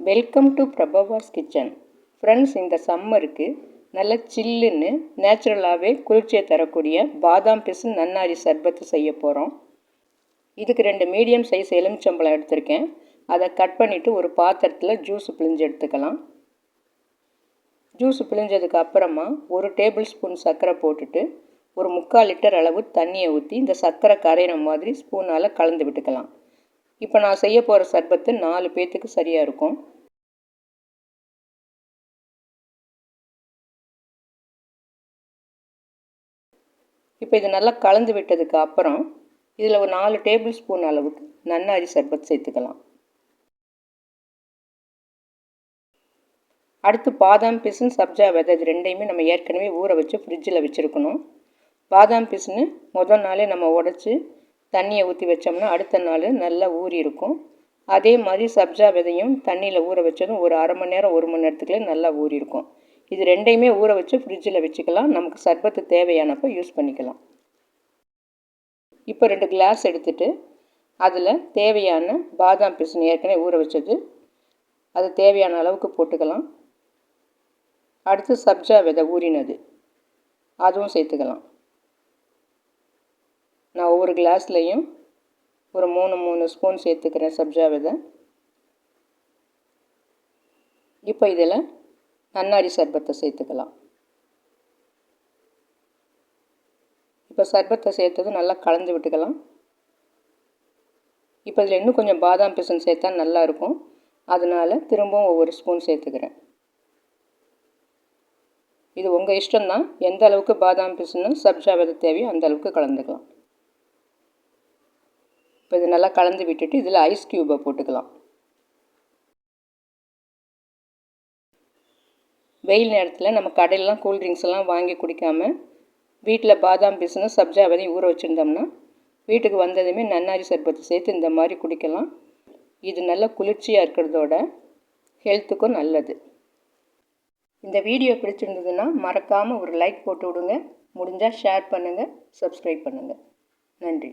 Welcome to Prabhava's kitchen friends இந்த சம்மருக்கு நல்ல சில்லுன்னு நேச்சுரலாகவே குளிர்ச்சியை தரக்கூடிய பாதாம் பிசு நன்னாரி சர்பத்து செய்ய போகிறோம் இதுக்கு ரெண்டு மீடியம் சைஸ் எலுமிச்சம்பழம் எடுத்திருக்கேன். அதை கட் பண்ணிவிட்டு ஒரு பாத்திரத்தில் ஜூஸ் பிழிஞ்சு எடுத்துக்கலாம். ஜூஸ் பிழிஞ்சதுக்கு அப்புறமா ஒரு டேபிள் ஸ்பூன் சர்க்கரை போட்டுட்டு ஒரு முக்கால் லிட்டர் அளவு தண்ணியை ஊற்றி இந்த சர்க்கரை கரையிற மாதிரி ஸ்பூனால் கலந்து விட்டுக்கலாம். இப்போ நான் செய்ய போகிற சர்பத்து நாலு பேர்த்துக்கு சரியாக இருக்கும். இப்போ இது நல்லா கலந்து விட்டதுக்கு அப்புறம் இதில் ஒரு நாலு டேபிள் ஸ்பூன் அளவுக்கு நன்னாரி சர்பத் சேர்த்துக்கலாம். அடுத்து பாதாம் பிசுன் சப்ஜா விதை இது ரெண்டையுமே நம்ம ஏற்கனவே ஊற வச்சு ஃப்ரிட்ஜில் வச்சுருக்கணும். பாதாம் பிசுன்னு முதல் நாளே நம்ம உடச்சி தண்ணியை ஊற்றி வச்சோம்னா அடுத்த நாள் நல்லா ஊறி இருக்கும். அதே மாதிரி சப்ஜா விதையும் தண்ணியில் ஊற வச்சதும் ஒரு அரை மணி நேரம் ஒரு மணி நேரத்துக்குள்ளே நல்லா ஊறி இருக்கும். இது ரெண்டையுமே ஊற வச்சு ஃப்ரிட்ஜில் வச்சுக்கலாம். நமக்கு சர்பத்து தேவையானப்போ யூஸ் பண்ணிக்கலாம். இப்போ ரெண்டு கிளாஸ் எடுத்துட்டு அதில் தேவையான பாதாம் பிசுனு ஏற்கனவே ஊற வச்சது. அது தேவையான அளவுக்கு போட்டுக்கலாம். அடுத்து சப்ஜா விதை ஊறினது. அதுவும் சேர்த்துக்கலாம். நான் ஒவ்வொரு கிளாஸ்லேயும் ஒரு மூணு மூணு ஸ்பூன் சேர்த்துக்கிறேன் சப்ஜா விதை. இப்போ இதில் நன்னாரி சர்பத்தை சேர்த்துக்கலாம். இப்போ சர்பத்தை சேர்த்தது நல்லா கலந்து விட்டுக்கலாம். இப்போ இதில் இன்னும் கொஞ்சம் பாதாம் பிசன் சேர்த்தா நல்லாயிருக்கும் அதனால் திரும்பவும் ஒவ்வொரு ஸ்பூன் சேர்த்துக்கிறேன். இது உங்கள் இஷ்டம்தான். எந்த அளவுக்கு பாதாம் பிசுன்னு சப்ஜா விதை தேவையோ அந்த அளவுக்கு கலந்துக்கலாம். இப்போ இது நல்லா கலந்து விட்டுட்டு இதில் ஐஸ் க்யூபை போட்டுக்கலாம். வெயில் நேரத்தில் நம்ம கடையிலலாம் கூல்ட்ரிங்க்ஸ் எல்லாம் வாங்கி குடிக்காமல் வீட்டில் பாதாம் பிசுனும் சப்ஜா வரையும் ஊற வச்சுருந்தோம்னா வீட்டுக்கு வந்ததுமே நன்னாரி சர்பத்து சேர்த்து இந்த மாதிரி குடிக்கலாம். இது நல்ல குளிர்ச்சியாக இருக்கிறதோட ஹெல்த்துக்கும் நல்லது. இந்த வீடியோ பிடிச்சிருந்ததுன்னா மறக்காமல் ஒரு லைக் போட்டு விடுங்க. முடிஞ்சால் ஷேர் பண்ணுங்கள் சப்ஸ்கிரைப் பண்ணுங்கள் நன்றி.